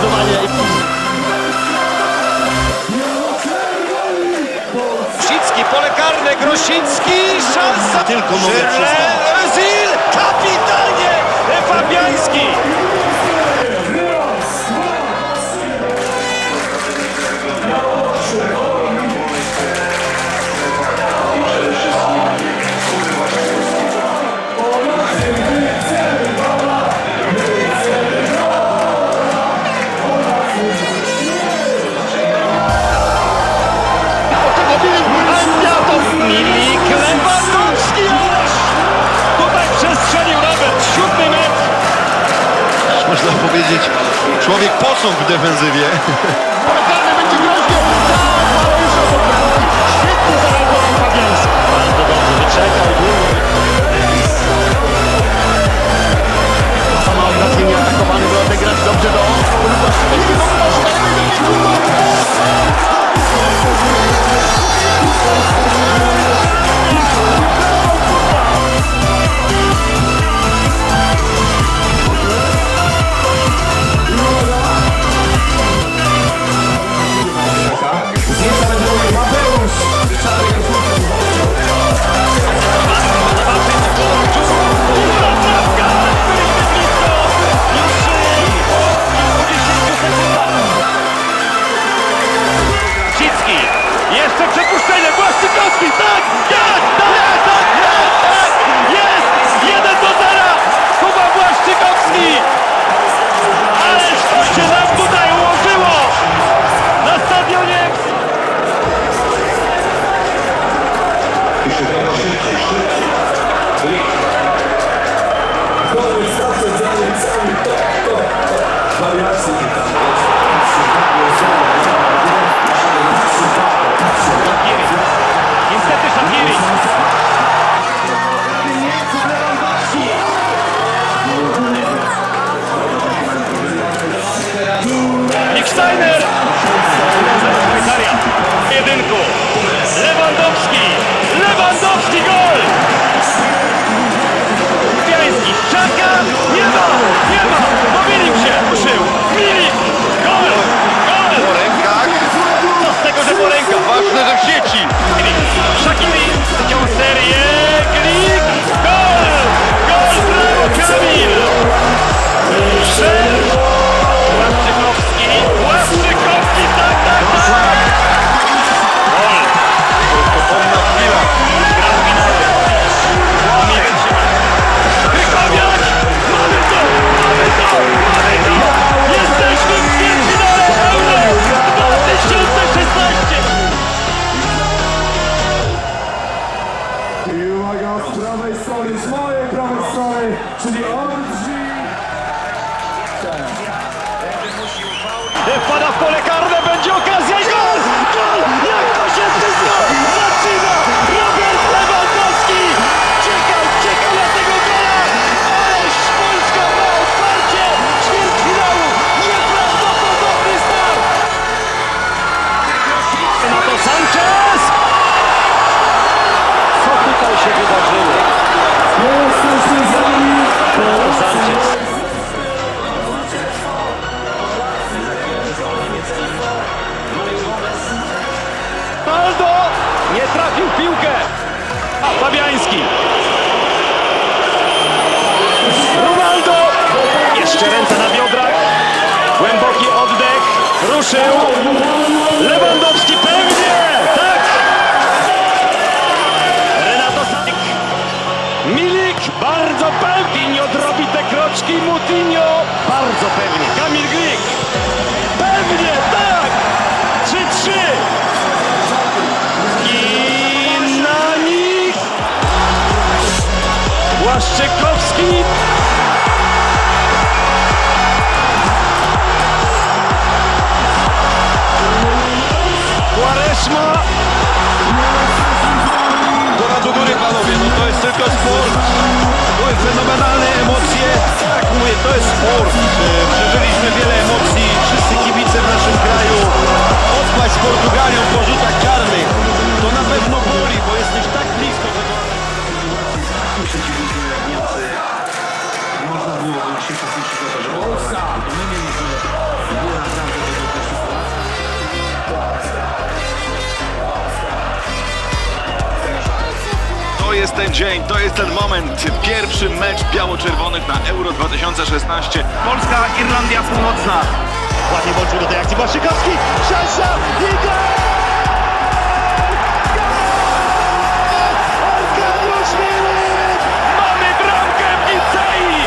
skrzyżowanie. Grosicki, pole karne, Grosicki, szansa. Tylko może Zil, kapitan! aczkolwiek posąg w defensywie. Araz Polecarde, Lewandowski pewnie! Tak! Renato Sanik. Milik bardzo pewnie odrobi te kroczki. Mutinho bardzo pewnie. Kamil Glik. Pewnie, tak! 3-3. I na nich Błaszczykowski. to jest sport. Przeżyliśmy wiele emocji, wszyscy kibice w naszym biało-czerwonych na Euro 2016. Polska, Irlandia północna. Ładnie włączył do tej akcji Błaszczykowski. Szansa i gol! Arkadiusz Milik! Mamy bramkę w Nicei!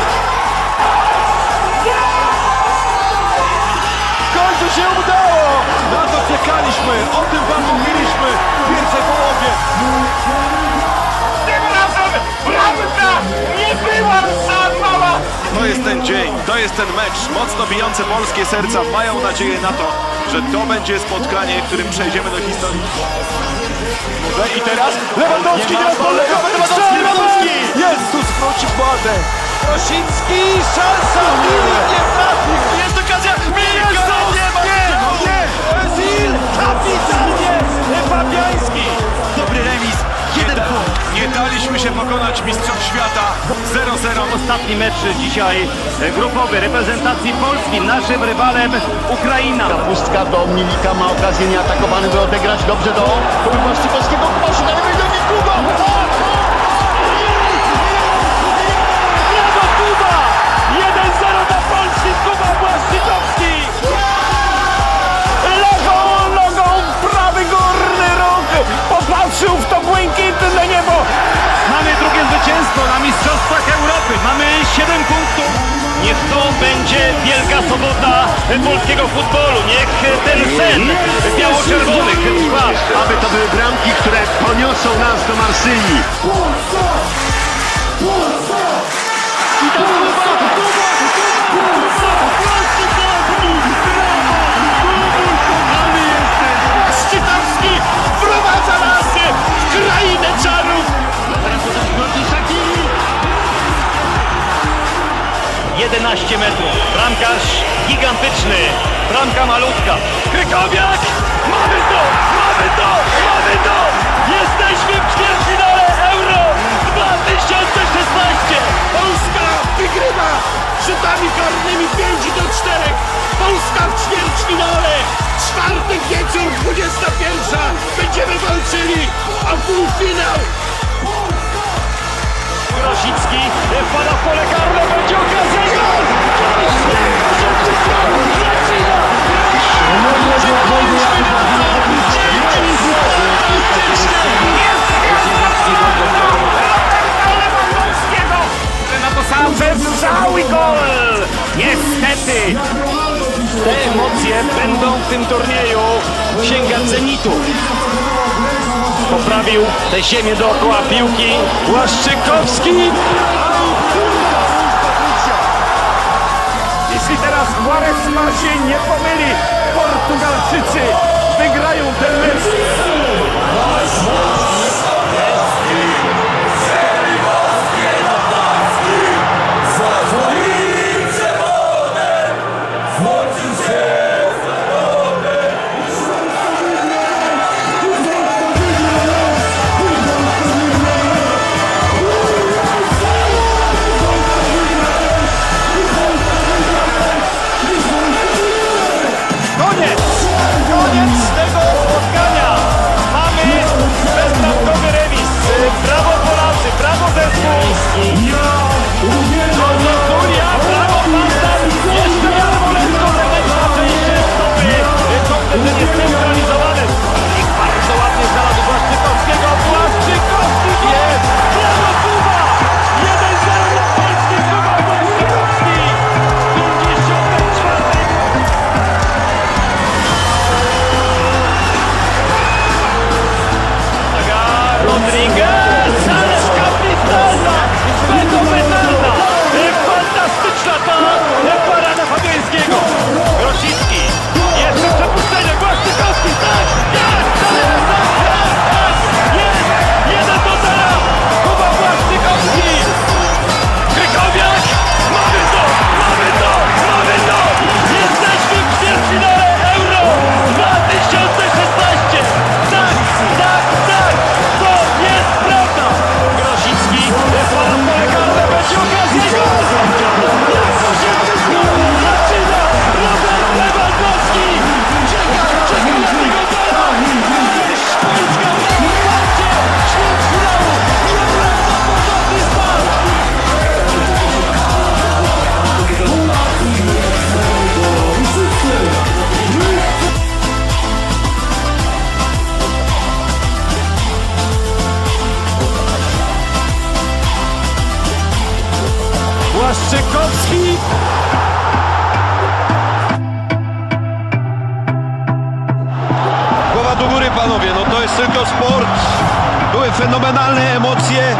W końcu się udało! Na to czekaliśmy, o tym wam mówię. Jest ten mecz. Mocno bijące polskie serca mają nadzieję na to, że to będzie spotkanie, którym przejdziemy do historii. I teraz Lewandowski, teraz Lewandowski, Lewandowski! Jezus, wróci bładę. Rosicki, szansa, pokonać mistrzom świata 0-0. Ostatni mecz dzisiaj grupowy reprezentacji Polski. Naszym rywalem Ukraina. Pustka do Milika, ma okazję nieatakowany, by odegrać dobrze do Błaszczykowskiego. Poszukaj, na Mistrzostwach Europy. Mamy 7 punktów. Niech to będzie wielka sobota polskiego futbolu. Niech ten sen biało-czerwonych trwa. Aby to były bramki, które poniosą nas do Marsylii. Szczytowski 11 metrów. Bramkarz gigantyczny. Bramka malutka. Krykowiak! Mamy to! Mamy to! Mamy to! Jesteśmy w ćwierćfinale Euro 2016! Polska wygrywa rzutami karnymi 5 do 4. Polska w ćwierćfinale! Czwartek wieczór, 21. Będziemy walczyli o półfinał! Grosicki wpada w pole karne, będzie okazja gol! Na to sam cały gol! Niestety! Te emocje będą w tym turnieju sięgać zenitu. Poprawił tę ziemię dookoła piłki. Błaszczykowski. Jeśli teraz Quaresma się nie pomyli, Portugalczycy wygrają ten mecz. Panowie, no to jest tylko sport. Były fenomenalne emocje.